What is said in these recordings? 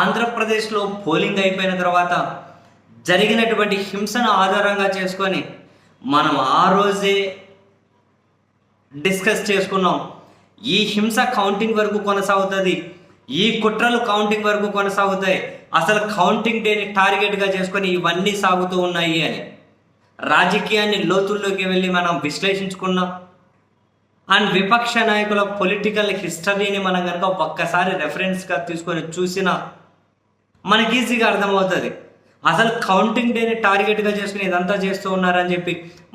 ఆంధ్రప్రదేశ్లో పోలింగ్ అయిపోయిన తర్వాత జరిగినటువంటి హింసను ఆధారంగా చేసుకొని మనం ఆ రోజే డిస్కస్ చేసుకున్నాం. ఈ హింస కౌంటింగ్ వరకు కొనసాగుతుంది. ఈ కుట్రలు కౌంటింగ్ వరకు కొనసాగుతాయి. అసలు కౌంటింగ్ డేని టార్గెట్గా చేసుకొని ఇవన్నీ సాగుతూ ఉన్నాయి అని. రాజకీయాన్ని లోతుల్లోకి వెళ్ళి మనం విశ్లేషించుకున్నాం. అండ్ విపక్ష నాయకుల పొలిటికల్ హిస్టరీని మనం కనుక ఒక్కసారి రెఫరెన్స్గా తీసుకొని చూసినా మనకి ఈజీగా అర్థమవుతుంది. అసలు కౌంటింగ్ డేని టార్గెట్గా చేసుకుని ఇదంతా చేస్తూ ఉన్నారని చెప్పి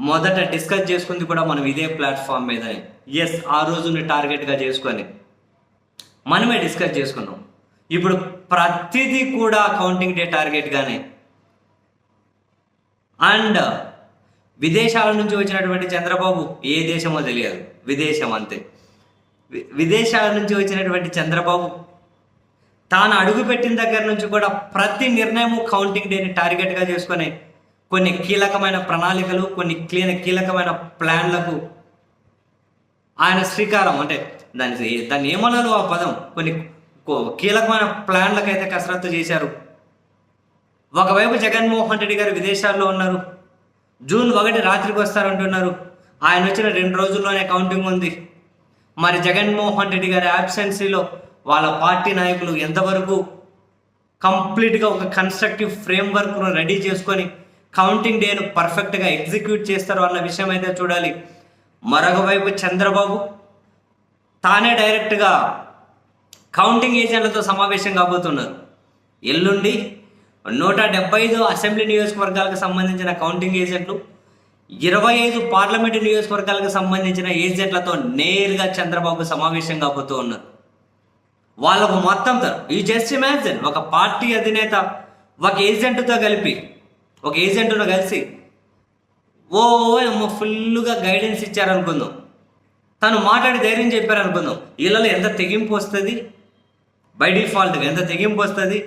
మొదట డిస్కస్ చేసుకుంది కూడా మనం ఇదే ప్లాట్ఫామ్ మీద. ఎస్ ఆ రోజుని టార్గెట్గా చేసుకొని మనమే డిస్కస్ చేసుకున్నాం. ఇప్పుడు ప్రతిదీ కూడా కౌంటింగ్ డే టార్గెట్గానే అండ్ విదేశాల నుంచి వచ్చినటువంటి చంద్రబాబు ఏ దేశమో తెలియదు. విదేశం అంతే. విదేశాల నుంచి వచ్చినటువంటి చంద్రబాబు తాను అడుగుపెట్టిన దగ్గర నుంచి కూడా ప్రతి నిర్ణయము కౌంటింగ్ డేని టార్గెట్గా చేసుకొని కొన్ని కీలకమైన ప్రణాళికలు కొన్ని క్లీన కీలకమైన ప్లాన్లకు ఆయన శ్రీకారం అంటే దాని దాన్ని ఏమన్నాలో ఆ పదం. కొన్ని కో- కీలకమైన ప్లాన్లకు అయితే కసరత్తు చేశారు. ఒకవైపు జగన్మోహన్ రెడ్డి గారు విదేశాల్లో ఉన్నారు. జూన్ ఒకటి రాత్రికి వస్తారంటున్నారు. ఆయన వచ్చిన రెండు రోజుల్లోనే కౌంటింగ్ ఉంది. మరి జగన్మోహన్ రెడ్డి గారి యాబ్సెన్సీలో వాళ్ళ పార్టీ నాయకులు ఎంతవరకు కంప్లీట్గా ఒక కన్స్ట్రక్టివ్ ఫ్రేమ్వర్క్ను రెడీ చేసుకొని కౌంటింగ్ డేను పర్ఫెక్ట్గా ఎగ్జిక్యూట్ చేస్తారు అన్న విషయం అయితే చూడాలి. మరొక వైపు చంద్రబాబు తానే డైరెక్ట్గా కౌంటింగ్ ఏజెంట్లతో సమావేశం కాబోతున్నారు. ఎల్లుండి నూట డెబ్బై ఐదు అసెంబ్లీ నియోజకవర్గాలకు సంబంధించిన కౌంటింగ్ ఏజెంట్లు ఇరవై ఐదు పార్లమెంటు నియోజకవర్గాలకు సంబంధించిన ఏజెంట్లతో నేరుగా చంద్రబాబు సమావేశం కాబోతూ ఉన్నారు. వాళ్ళకు మొత్తం ఈ జస్ట్ ఇమాజిన్ ఒక పార్టీ అధినేత ఒక ఏజెంట్తో కలిపి ఒక ఏజెంట్ను కలిసి ఓ అమ్మ ఫుల్గా గైడెన్స్ ఇచ్చారనుకుందాం. తను మాట్లాడి ధైర్యం చెప్పారనుకుందాం. వీళ్ళలో ఎంత తెగింపు వస్తుంది? బై డిఫాల్ట్గా ఎంత తెగింపు వస్తుంది?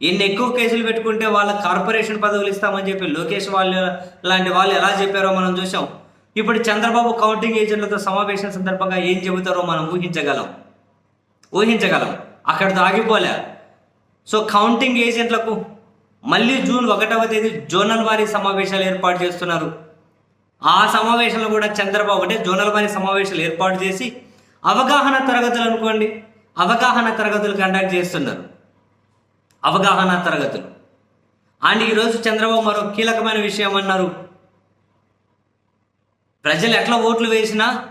ఎన్ని ఎక్కువ కేసులు పెట్టుకుంటే వాళ్ళ కార్పొరేషన్ పదవులు ఇస్తామని చెప్పి లోకేష్ వాళ్ళు లాంటి వాళ్ళు ఎలా చెప్పారో మనం చూసాం ఇప్పుడు చంద్రబాబు కౌంటింగ్ ఏజెంట్లతో సమావేశం సందర్భంగా ఏం చెబుతారో మనం ఊహించగలం. ఊహించగలం. అక్కడితో ఆగిపోలే. సో కౌంటింగ్ ఏజెంట్లకు మళ్ళీ జూన్ ఒకటవ తేదీ జోనల్ వారీ సమావేశాలు ఏర్పాటు చేస్తున్నారు. ఆ సమావేశంలో కూడా చంద్రబాబు అంటే జోనల్ వారీ సమావేశాలు ఏర్పాటు చేసి అవగాహన తరగతులు అనుకోండి అవగాహన తరగతులు కండక్ట్ చేస్తున్నారు. అవగాహన తరగతులు. అండ్ ఈరోజు చంద్రబాబు మరో కీలకమైన విషయం అన్నారు. ప్రజలు ఎట్లా ఓట్లు వేసినా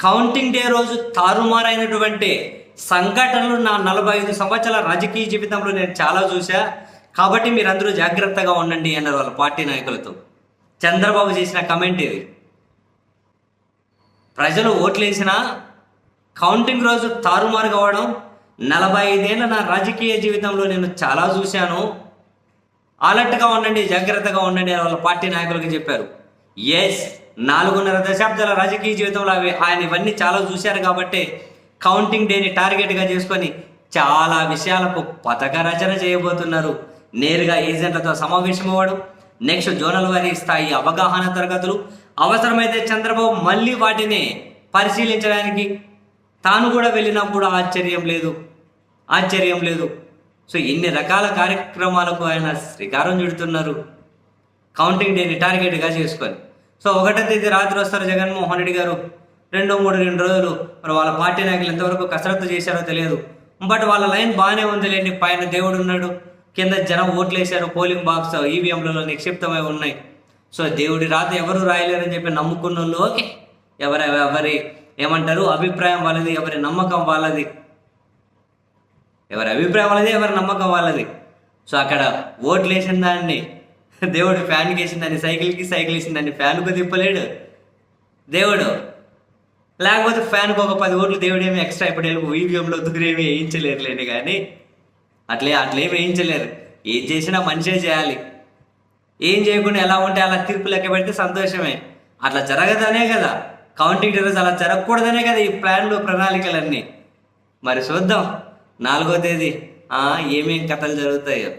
కౌంటింగ్ డే రోజు తారుమారైనటువంటి సంఘటనలు నా నలభై ఐదు సంవత్సరాల రాజకీయ జీవితంలో నేను చాలా చూసా కాబట్టి మీరందరూ జాగ్రత్తగా ఉండండి అన్నారు వాళ్ళ పార్టీ నాయకులతో. చంద్రబాబు చేసిన కమెంట్ ఇది ప్రజలు ఓట్లేసిన కౌంటింగ్ రోజు తారుమారు కావడం నలభై ఐదేళ్ళ నా రాజకీయ జీవితంలో నేను చాలా చూశాను. అలర్ట్గా ఉండండి జాగ్రత్తగా ఉండండి అని వాళ్ళ పార్టీ నాయకులకు చెప్పారు. ఎస్ నాలుగున్నర దశాబ్దాల రాజకీయ జీవితంలో అవి ఆయన ఇవన్నీ చాలా చూశారు కాబట్టి కౌంటింగ్ డేని టార్గెట్గా చేసుకొని చాలా విషయాలకు పథక రచన చేయబోతున్నారు. నేరుగా ఏజెంట్లతో సమావేశం అవ్వడం నెక్స్ట్ జోనల్ వారి స్థాయి అవగాహన తరగతులు. అవసరమైతే చంద్రబాబు మళ్ళీ వాటిని పరిశీలించడానికి తాను కూడా వెళ్ళినప్పుడు ఆశ్చర్యం లేదు. ఆశ్చర్యం లేదు. సో ఇన్ని రకాల కార్యక్రమాలకు ఆయన శ్రీకారం చుడుతున్నారు. కౌంటింగ్ డేని టార్గెట్గా చేసుకొని. సో ఒకటో తేదీ రాత్రి వస్తారు జగన్మోహన్ రెడ్డి గారు. రెండు మూడు రెండు రోజులు. మరి వాళ్ళ పార్టీ నాయకులు ఎంతవరకు కసరత్తు చేశారో తెలియదు. బట్ వాళ్ళ లైన్ బాగానే ఉంది లేండి. పైన దేవుడు ఉన్నాడు. కింద జనం ఓట్లు వేశారు పోలింగ్ బాక్స్ ఈవీఎంలలో నిక్షిప్తమై ఉన్నాయి. సో దేవుడి రాత ఎవరు రాయలేరని చెప్పి నమ్ముకున్న వాళ్ళు ఓకే. ఎవరి ఎవరి ఏమంటారు? అభిప్రాయం వాళ్ళది ఎవరి నమ్మకం వాళ్ళది. ఎవరి అభిప్రాయం వాళ్ళది ఎవరి నమ్మకం వాళ్ళది. సో అక్కడ ఓట్లు వేసిన దాన్ని దేవుడు ఫ్యాన్కి వేసిన దాన్ని సైకిల్కి సైకిల్ వేసిన దాన్ని ఫ్యాన్కు తిప్పలేడు. దేవుడు లేకపోతే ఫ్యాన్కి ఒక పది ఓట్లు దేవుడు ఏమి ఎక్స్ట్రా ఇప్పుడు ఈవీఎంలో దూరేమి వేయించలేరులేండి కానీ అట్లే అట్లేమి వేయించలేరు. ఏం చేసినా మనిషే చేయాలి. ఏం చేయకుండా ఎలా ఉంటే అలా తీర్పు లెక్క పెడితే సంతోషమే. అట్లా జరగదనే కదా. కౌంటింగ్ రోజు అలా జరగకూడదనే కదా ఈ ప్లాన్లు ప్రణాళికలన్నీ. మరి చూద్దాం. నాలుగో తేదీ. ఏమేం కథలు జరుగుతాయో.